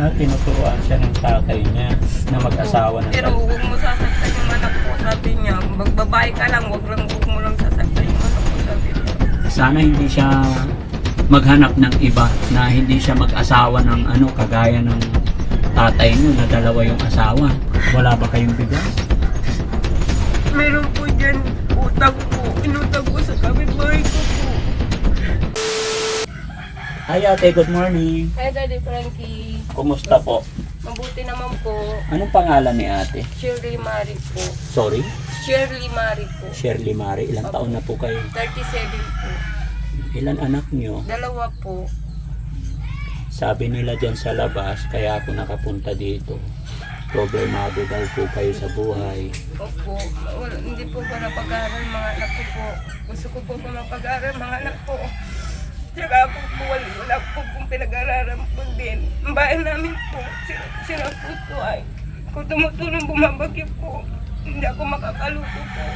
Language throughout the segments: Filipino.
Ah, tinuturuan siya ng tatay niya na mag-asawa ng Pero huwag mo sasaktan yung anak ko, sabi niya. Magbabae ka lang, huwag lang, huwag mo lang sasaktan yung anak ko, sabi niya. Sana hindi siya maghanap ng iba na hindi siya mag-asawa ng ano kagaya ng tatay niyo na dalawa yung asawa. Wala ba kayong bigas? Meron po dyan utang po. Inutang ko sa kapitbahay Hi ate, good morning. Hi, Daddy Frankie. Kumusta po? Mabuti naman po. Anong pangalan ni ate? Shirley Mari po. Sorry? Shirley Mari po. Shirley Mari. Ilang taon na po kayo? 37 po. Ilan anak niyo? Dalawa po. Sabi nila dyan sa labas, kaya ako nakapunta dito. Problemado daw po kayo sa buhay. Opo. Wala, hindi po ko napag-aaral mga anak ko po. Gusto ko po po mapag-aaral mga anak ko. Tsaka ako po, wala, wala po pong pinag-aaralan po din. Ang bayan namin po, sila, sila po to ay. Kung tumutulong bumabagyo po, hindi ako makakaluto po.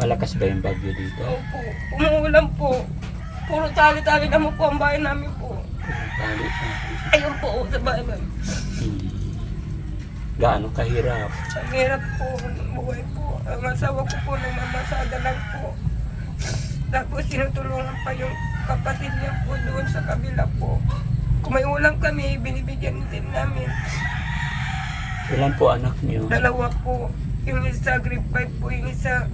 Malakas ba yung bagyo dito? Opo, umuulan po. Puro tali-tali na mo po ang bayan namin po. Tali pa. Ayun po, sa bayan namin. Hmm. Gaano kahirap? Ang hirap po buhay po. Ang asawa ko po nagmamasada lang po. Tapos tinutulungan pa yung kapatid niya po doon sa kabila po. Kung may ulam kami, binibigyan din namin. Ilan po anak niyo? Dalawa po. Yung isa grade 5 po, yung isa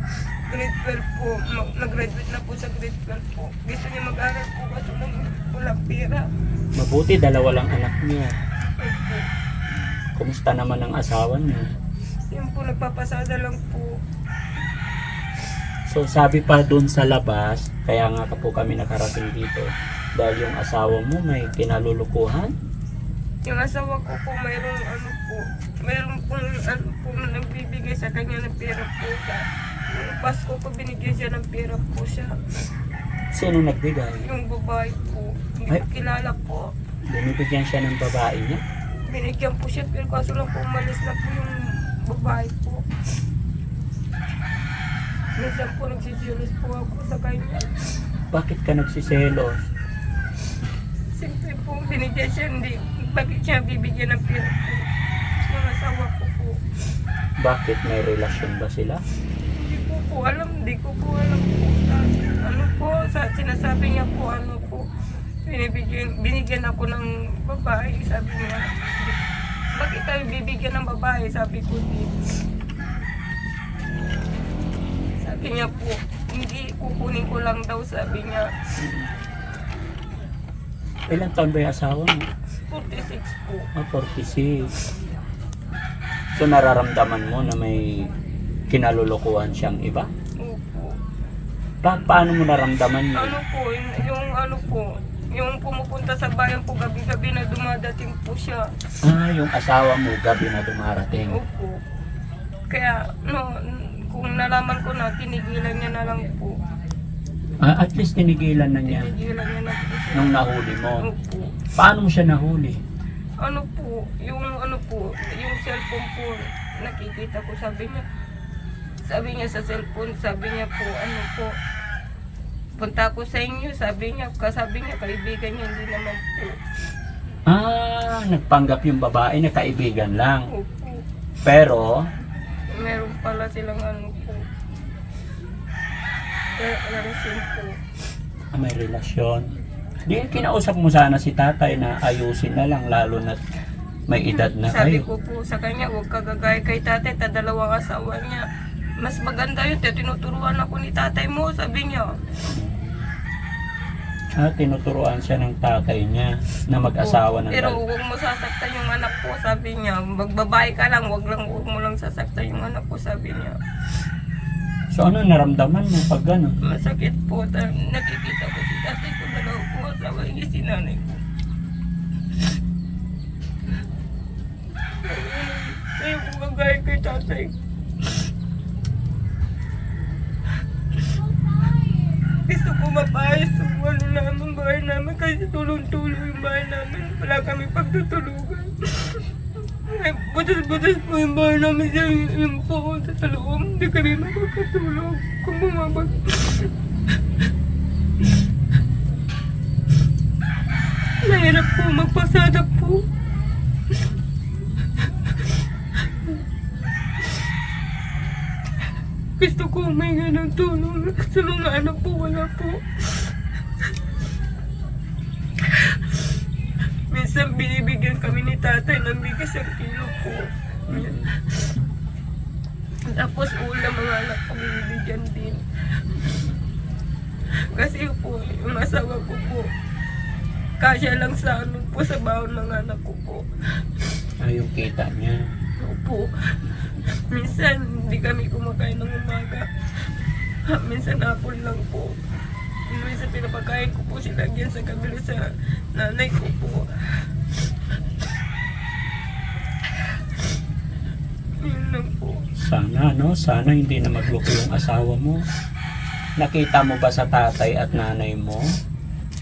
grade 12 po. Nag-graduate na po sa grade 12 po. Gusto niya mag-aral po kasi lang walang pera. Mabuti dalawa lang anak. Opo. Kumusta naman ang asawa niyo? Yun po, nagpapasada lang po. So sabi pa doon sa labas, kaya nga po kami nakarating dito. Dahil yung asawa mo may kinalulukuhan. Yung asawa ko po, mayroong ano po, mayroong po, ano po, na nagbibigay sa kanya ng pera po sa Yung Pasko po, binigyan siya ng pera po siya. Sino nagbigay? Yung babae po, hindi Ay. ko kilala po. Binibigyan siya ng babae niya. Binigyan po siya, pero kaso lang po, umalis na po yung babae po. Minsan po, nagsisilos po ako sa kanya. Bakit ka nagsiselos? Siyempre po, binigyan siya, hindi, bakit siya bibigyan ng pera po? Yung asawa ko po. Bakit may relasyon ba sila? Hindi ko po alam, hindi ko po alam po. Ano po, sa sinasabi niya po, ano po, binibigyan, binigyan ako ng babae, sabi niya. Bakit tayo bibigyan ng babae? Sabi ko, di. Sabi niya po, hindi, kukunin ko lang daw, sabi niya. Ilang taon ba yung asawa mo? 46 po. Ah, 46. So nararamdaman mo na may kinalulukuhan siyang iba? Opo. Pa- paano mo naramdaman yun? Ano po, yung, yung ano po, yung pumupunta sa bayan po gabi-gabi na dumadating po siya. Ah, yung asawa mo gabi na dumarating. Opo. Kaya, no, kung nalaman ko na, tinigilan niya na lang po. Ah, at least tinigilan na niya Tinigilan niya na po siya. nung nahuli mo. Opo. Paano mo siya nahuli? Ano po, yung ano po, yung cellphone po, nakikita ko, sabi niya, sabi niya sa cellphone, sabi niya po, ano po, punta ko sa inyo, sabi niya, kasabi niya, kaibigan niya, hindi naman po. Ah, nagpanggap yung babae na kaibigan lang. Opo. Pero, Meron pala silang ano po. Alasin po. ah, may relasyon. Di, kinausap mo sana si tatay na ayusin na lang, lalo na may edad na Sabi kayo. ko po sa kanya, huwag ka gagaya kay tatay, ta dalawang asawa niya. Mas maganda yun, tinuturuan ako ni tatay mo, sabi niya. Ah, tinuturuan siya ng tatay niya na mag-asawa ng Pero huwag mo sasaktan yung anak ko, sabi niya. Magbabae ka lang, huwag lang, huwag mo lang sasaktan yung anak ko, sabi niya. So ano naramdaman mo pag gano'n? Masakit po, ta, nakikita ko si tatay ko, dalawa ko asawa, hindi si nanay ko. Ayaw ko gagaya kay tatay. Gusto ko mapayos yung ano namin, bahay namin kasi tulong-tulong yung bahay namin. Wala kami pagtutulugan. Butas-butas po yung bahay namin sa yung po sa loob. Hindi kami makakatulog kung bumabag. Mahirap po magpasada po. Gusto ko huminga ng tulong mga anak po, wala po. Minsan binibigyan kami ni tatay ng bigas ang kilo po. Tapos ulam mga anak ko binibigyan din. Kasi po, yung asawa ko po, kasya lang sa ano po sa baon ng anak ko po. Ay, yung kita niya. Opo. Minsan, hindi kami kumakain ng umaga. Minsan, apple lang po. Minsan, pinapakain ko po sila dyan sa kabila sa nanay ko po. Yun lang po. Sana, no? Sana hindi na magloko yung asawa mo. Nakita mo ba sa tatay at nanay mo?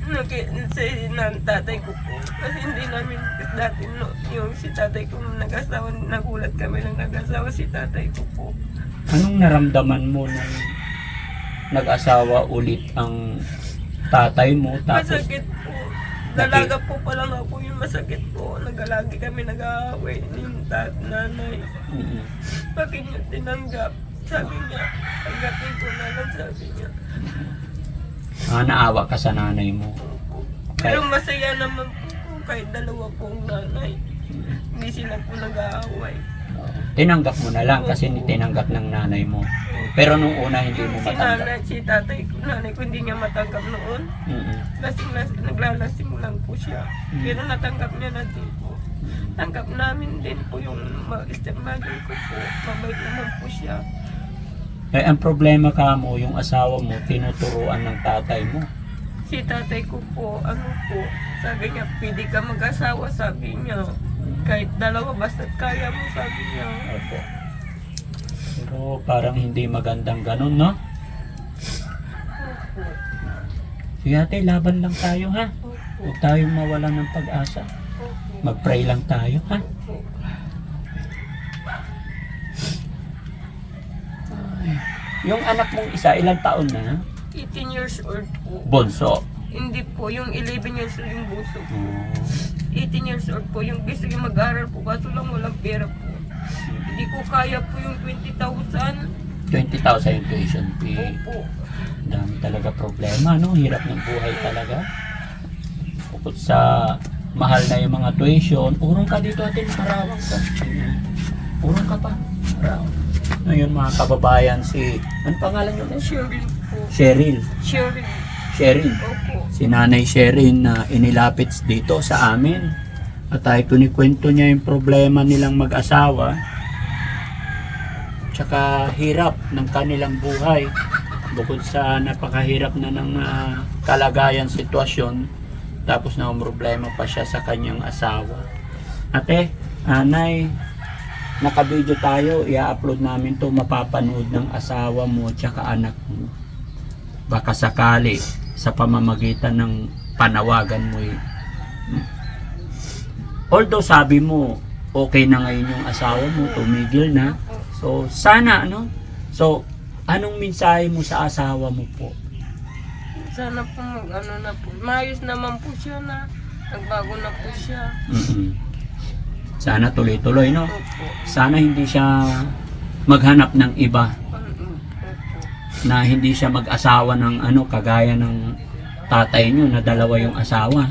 Naki, sa nan, tatay ko po. Kasi hindi namin dati no, yung si tatay ko nung nag-asawa, nagulat kami nang nag-asawa si tatay ko po. Anong naramdaman mo nung nag-asawa ulit ang tatay mo? Tapos, Masakit po. Dalaga po pa lang ako yung masakit po. Nagalagi kami nag-aaway yung tat nanay. Mm-mm. Bakit niya tinanggap? Sabi niya, tanggapin ko na lang sabi niya. Ah, naawa ka sa nanay mo. Pero masaya naman po po kahit dalawa pong nanay. Hindi sila po nag-aaway. Tinanggap mo na lang kasi tinanggap ng nanay mo. Pero nung una hindi mo Si matanggap. nanay, si tatay ko, nanay ko hindi niya matanggap noon. Mm-mm. Lasing, lasing, naglalasing lang po siya. Pero natanggap niya na din po. Tanggap namin din po yung ma- stepmother ko po. Mabait naman po siya. Eh, ang problema ka mo, yung asawa mo, tinuturuan ng tatay mo. Si tatay ko po, ano po, sabi niya, pwede ka mag-asawa, sabi niya. Kahit dalawa, basta't kaya mo, sabi niya. Opo. Pero parang hindi magandang ganun, no? Opo. Sige ate, laban lang tayo, ha? Opo. Huwag tayong mawala ng pag-asa. Opo. Mag-pray lang tayo, ha? Yung anak mong isa, ilang taon na? 18 years old po. Bonso. Hindi po, yung 11 years old yung buso po. Oh. 18 years old po, yung gusto yung mag-aral po, kaso lang walang pera po. Hindi ko kaya po yung 20,000. 20,000 yung tuition fee. Opo. Dami talaga problema, no? Hirap ng buhay talaga. Bukod sa mahal na yung mga tuition, urong ka dito atin, marawang ka. Urong ka pa. Marawang. Ngayon mga kababayan, si, ano pangalan nyo? Shirley po. Cheryl. Shirley. Cheryl. Opo. Si Nanay Sherin na inilapit dito sa amin. At ay kunikwento niya yung problema nilang mag-asawa. Tsaka hirap ng kanilang buhay. Bukod sa napakahirap na ng ah, kalagayan sitwasyon. Tapos na problema pa siya sa kanyang asawa. Ate, anay, naka-video tayo. I-upload namin to mapapanood ng asawa mo tsaka anak mo baka sakali sa pamamagitan ng panawagan mo eh. Although sabi mo okay na ngayon yung asawa mo, tumigil na. So sana ano? So anong mensahe mo sa asawa mo po? Sana po mag ano na po. Maayos naman po siya na. Nagbago na po siya. mm Sana tuloy-tuloy no. Sana hindi siya maghanap ng iba na hindi siya mag-asawa ng ano kagaya ng tatay niyo na dalawa yung asawa.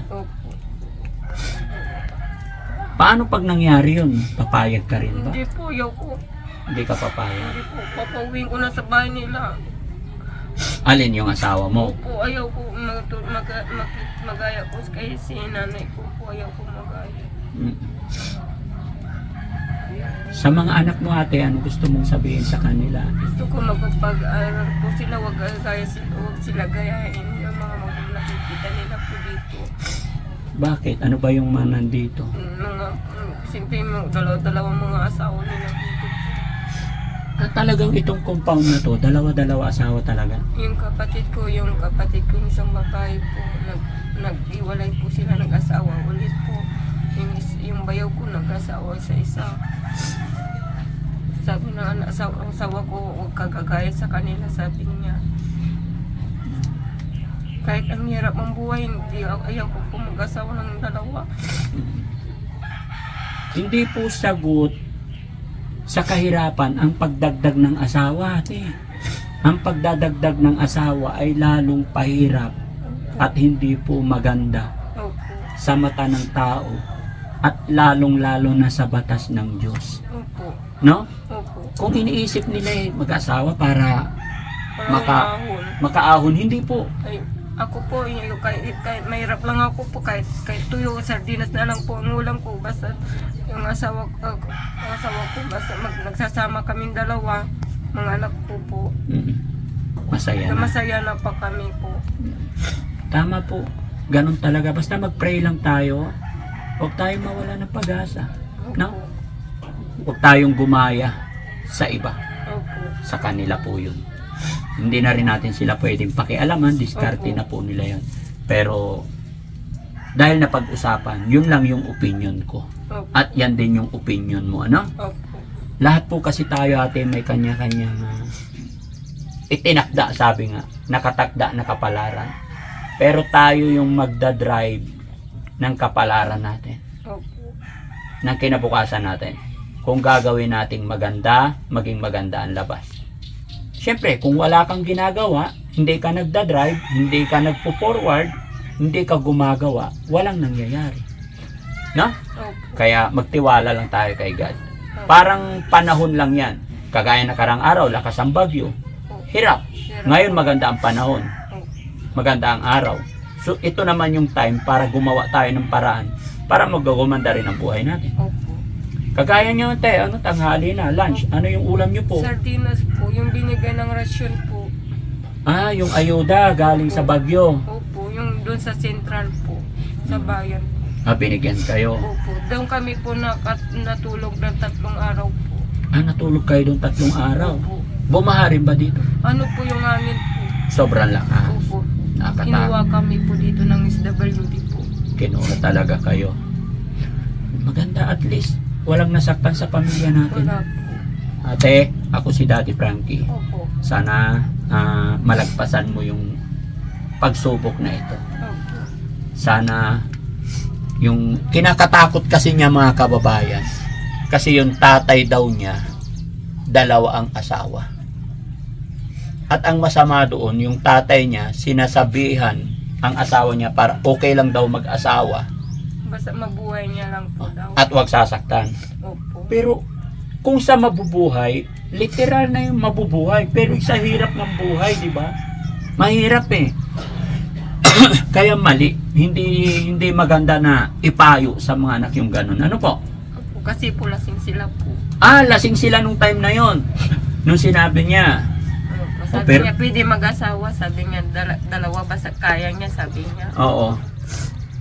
Paano pag nangyari yun? Papayag ka rin ba? Hindi po, ayaw ko. Hindi ka papayag. Hindi po, papauwiin ko na sa bahay nila. Alin yung asawa mo? Opo, ayaw ko mag, mag, mag, magaya ko kay si nanay ko po. Ayaw ko magaya. Mm. Sa mga anak mo ate, ano gusto mong sabihin sa kanila? Gusto ko magpag-aral po sila, wag gaya sila, wag sila gayahin yung mga magulang nakikita nila po dito. Bakit? Ano ba yung mga nandito? Mga, simple mga dalawa-dalawang mga asawa nila dito. Ah, talagang itong compound na to, dalawa-dalawa asawa talaga. Yung kapatid ko, yung kapatid ko isang babae po, nag, nag-iwalay po sila, nag-asawa ulit po. Yung, yung bayaw ko, nag-asawa sa isa. Sabi na anak, asawa, ang asawa ko, huwag kagagaya sa kanila, sabi niya. Kahit ang hirap ang buhay, hindi ako, ayaw ko po mag-asawa ng dalawa. Hindi po sagot sa kahirapan ang pagdagdag ng asawa, ate. Ang pagdadagdag ng asawa ay lalong pahirap at hindi po maganda sa mata ng tao at lalong-lalo na sa batas ng Diyos. Opo. No? Opo. Kung iniisip nila eh, mag-asawa para Parang Maka- ahon. makaahon, hindi po. Ay, ako po, yung, kahit, kahit mahirap lang ako po, kahit, kahit tuyo o sardinas na lang po ang ulam ko, basta yung asawa, uh, asawa ko, basta mag, nagsasama kaming dalawa, mga anak ko po, Mm. Masaya na na. masaya na pa kami po. Tama po. Ganun talaga. Basta mag-pray lang tayo. Huwag tayong mawala ng pag-asa. No? Huwag tayong gumaya sa iba. Opo. Sa kanila po yun. Hindi na rin natin sila pwedeng pakialaman. Diskarte na po nila yun. Pero, dahil na pag-usapan, yun lang yung opinion ko. Opo. At yan din yung opinion mo, ano? Opo. Lahat po kasi tayo ate may kanya-kanyang ah, itinakda sabi nga, nakatakda na kapalaran. Pero tayo yung magdadrive ng kapalaran natin, Opo. ng kinabukasan natin. Kung gagawin nating maganda, maging maganda ang labas. Siyempre, kung wala kang ginagawa, hindi ka nagdadrive, hindi ka nagpo-forward, hindi ka gumagawa, walang nangyayari. No? Opo. Kaya magtiwala lang tayo kay God. Opo. Parang panahon lang yan. Kagaya na karang araw, lakas ang bagyo. Hirap. Hirap. Ngayon maganda ang panahon. Maganda ang araw. So ito naman yung time para gumawa tayo ng paraan para magagumanda rin ang buhay natin. Opo. Kagaya nyo, te, ano, tanghali na, lunch. Ano yung ulam nyo po? Sardinas po, yung binigay ng rasyon po. Ah, yung ayuda galing sa bagyo. Opo, yung doon sa central po, sa bayan. Ah, binigyan kayo. Opo, doon kami po nakat, natulog ng tatlong araw po. Ah, natulog kayo doon tatlong araw. Opo. Bumaha rin ba dito? Ano po yung hangin po? Sobrang lakas. Opo. Nakakatakot. Kinuha kami po dito ng SWD po. Kinuha talaga kayo. Maganda at least walang nasaktan sa pamilya natin. Wala po. Ate, ako si Daddy Frankie. Opo. Sana ah, malagpasan mo yung pagsubok na ito. Opo. Sana yung kinakatakot kasi niya mga kababayan. Kasi yung tatay daw niya, dalawa ang asawa. At ang masama doon, yung tatay niya, sinasabihan ang asawa niya para okay lang daw mag-asawa Basta mabuhay niya lang po daw. at wag sasaktan. Opo. Pero kung sa mabubuhay, literal na yung mabubuhay. Pero sa hirap ng buhay, di ba? Mahirap eh. Kaya mali. Hindi hindi maganda na ipayo sa mga anak yung ganun. Ano po? Opo. Kasi po lasing sila po. Ah, lasing sila nung time na yon. Nung sinabi niya. Opo. Oh, Sabi pero- niya, pwede mag-asawa. Sabi niya, dala- dalawa basta kaya niya, sabi niya. Oo.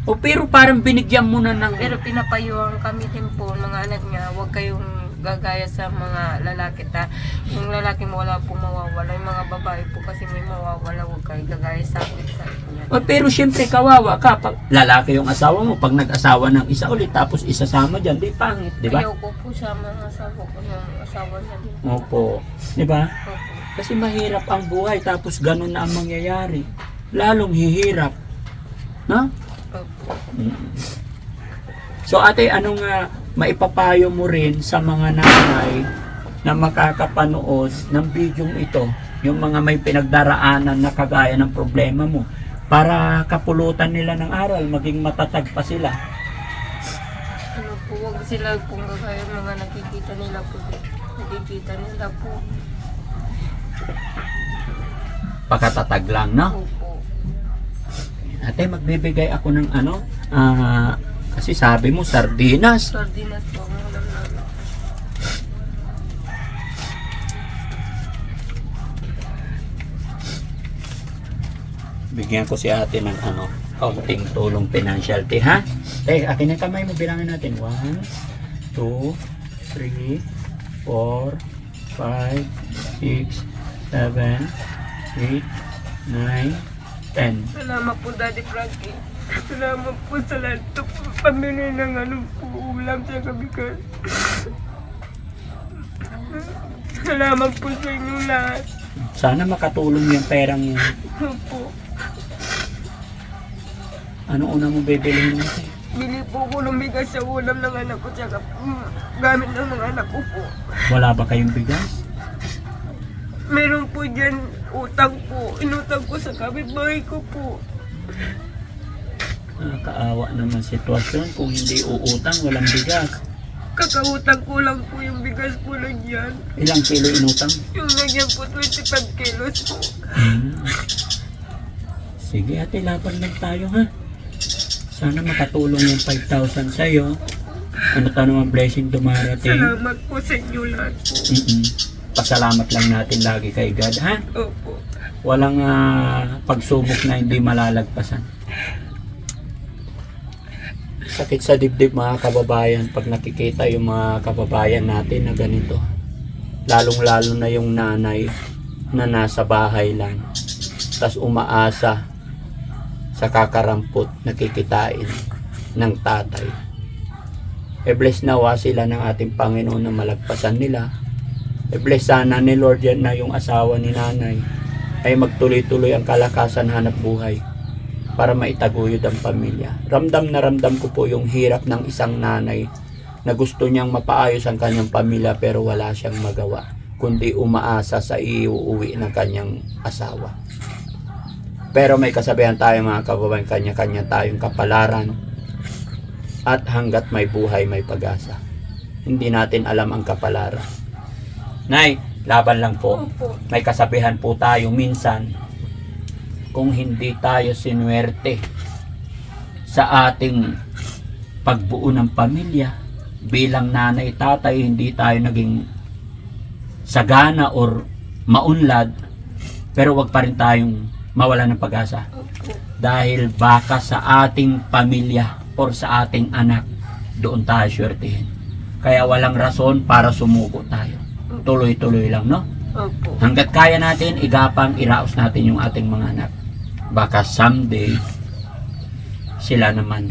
O pero parang binigyan mo na ng... Pero pinapayuhan kami din po, mga anak niya, huwag kayong gagaya sa mga lalaki ta. Yung lalaki mo wala pong mawawala. Yung mga babae po kasi may mawawala, huwag kayo gagaya sa akin sa niya. O, pero syempre kawawa ka. Pag lalaki yung asawa mo, pag nag-asawa ng isa ulit, tapos isasama dyan, di pangit, di ba? Ayaw ko po sa mga asawa ko yung asawa niya. Opo. Di ba? Opo. Kasi mahirap ang buhay tapos ganun na ang mangyayari. Lalong hihirap. No? So ate, anong nga maipapayo mo rin sa mga nanay na makakapanood ng bidyong ito, yung mga may pinagdaraanan na kagaya ng problema mo, para kapulutan nila ng aral, maging matatag pa sila. Ano po, huwag sila pong gagaya ng mga nakikita nila po. Nakikita nila po. Pakatatag lang, no? Opo. Ate, magbibigay ako ng ano, ah, kasi sabi mo, sardinas. Sardinas po ang ulam namin. bigyan ko si ate ng ano, kaunting tulong financial te ha? Eh, akin ang kamay mo, bilangin natin. 1, 2, 3, 4, 5, 6, 7, 8, 9, 10. Salamat po, Daddy Frankie. Salamat po sa lahat po pamili ng ano po, ulam sa kabigas. Salamat po sa inyo lahat. Sana makatulong yung perang yun. Opo. Ano una mo bibilihin natin? Bili po ko ng bigas sa ulam ng anak ko tsaka mm, gamit ng mga anak ko po. Wala ba kayong bigas? Meron po dyan utang po. Inutang ko sa kapitbahay ko po. Nakakaawa naman sitwasyon. Kung hindi uutang, walang bigas. Kakautang ko lang po yung bigas po na dyan. Ilang kilo inutang? Yung nagyan po 25 kilos po. Hmm. Sige ate, laban lang tayo ha. Sana makatulong yung 5,000 sa'yo. Ano ka naman blessing dumarating. Salamat po sa inyo lahat po. Mm-mm. Pasalamat lang natin lagi kay God ha. Opo. Walang ah, pagsubok na hindi malalagpasan. Sakit sa dibdib mga kababayan pag nakikita yung mga kababayan natin na ganito. Lalong lalo na yung nanay na nasa bahay lang. Tapos umaasa sa kakarampot na kikitain ng tatay. E-bless nawa sila ng ating Panginoon na malagpasan nila. E-bless sana ni Lord yan na yung asawa ni nanay ay magtuloy-tuloy ang kalakasan hanap buhay para maitaguyod ang pamilya. Ramdam na ramdam ko po yung hirap ng isang nanay na gusto niyang mapaayos ang kanyang pamilya pero wala siyang magawa kundi umaasa sa iuuwi ng kanyang asawa. Pero may kasabihan tayo mga kababayan, kanya-kanya tayong kapalaran at hanggat may buhay may pag-asa. Hindi natin alam ang kapalaran. Nay, laban lang po. May kasabihan po tayo minsan kung hindi tayo sinuwerte sa ating pagbuo ng pamilya bilang nanay tatay hindi tayo naging sagana or maunlad pero wag pa rin tayong mawala ng pag-asa. Dahil baka sa ating pamilya or sa ating anak doon tayo swertihin. Kaya walang rason para sumuko tayo tuloy-tuloy lang no Opo. Hanggat kaya natin, igapang, iraos natin yung ating mga anak. Baka someday, sila naman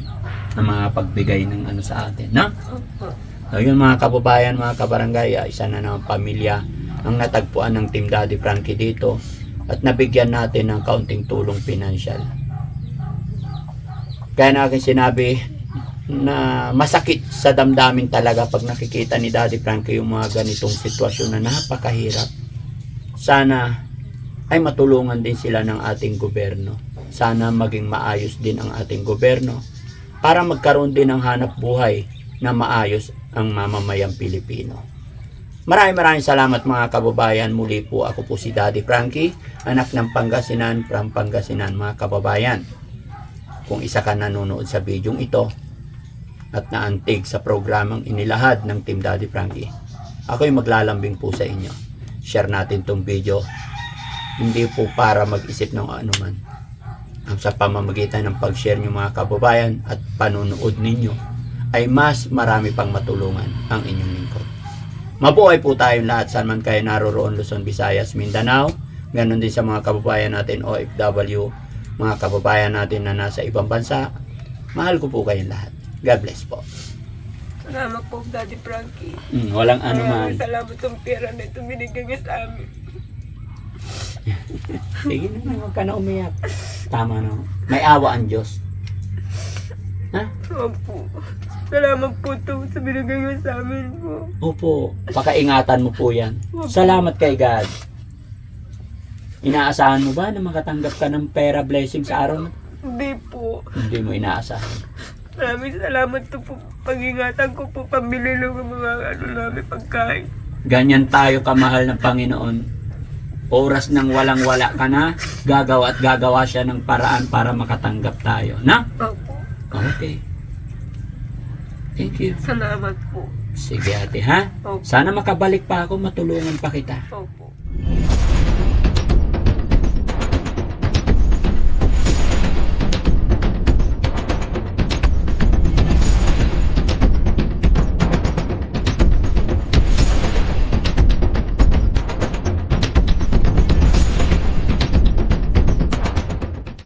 na mga pagbigay ng ano sa atin, no? Opo. So yun mga kababayan, mga kabarangay, ah, isa na naman pamilya ang natagpuan ng Team Daddy Frankie dito at nabigyan natin ng kaunting tulong pinansyal. Kaya na akin sinabi na masakit sa damdamin talaga pag nakikita ni Daddy Frankie yung mga ganitong sitwasyon na napakahirap. Sana ay matulungan din sila ng ating gobyerno. Sana maging maayos din ang ating gobyerno para magkaroon din ng hanap buhay na maayos ang mamamayang Pilipino. Maraming maraming salamat mga kababayan. Muli po ako po si Daddy Frankie, anak ng Pangasinan from Pangasinan mga kababayan. Kung isa ka nanonood sa bidyong ito at naantig sa programang inilahad ng Team Daddy Frankie, ako'y maglalambing po sa inyo. Share natin tong video. Hindi po para mag-isip ng anuman. Ang sa pamamagitan ng pag-share nyo mga kababayan at panunood ninyo ay mas marami pang matulungan ang inyong lingkod. Mabuhay po tayong lahat saan man kayo naroroon Luzon, Visayas, Mindanao. Ganon din sa mga kababayan natin OFW, mga kababayan natin na nasa ibang bansa. Mahal ko po kayong lahat. God bless po. Salamat po, Daddy Frankie. Mm, walang ano man. Maraming salamat ang pera na ito binigay niyo sa amin. Sige na, huwag ka na umiyak. Tama na. May awa ang Diyos. Ha? Opo. Salamat po to sa binigay niyo sa amin po. Opo, pakaingatan mo po yan. Salamat kay God. Inaasahan mo ba na makatanggap ka ng pera blessing sa araw na? Hindi po. Hindi mo inaasahan. Maraming salamat to po. Pag-ingatan ko po, pambili ng mga ano namin pagkain. Ganyan tayo kamahal ng Panginoon. Oras nang walang-wala ka na, gagawa at gagawa siya ng paraan para makatanggap tayo. Na? Opo. Okay. Thank you. Salamat po. Sige ate ha. Opo. Sana makabalik pa ako, matulungan pa kita. Opo.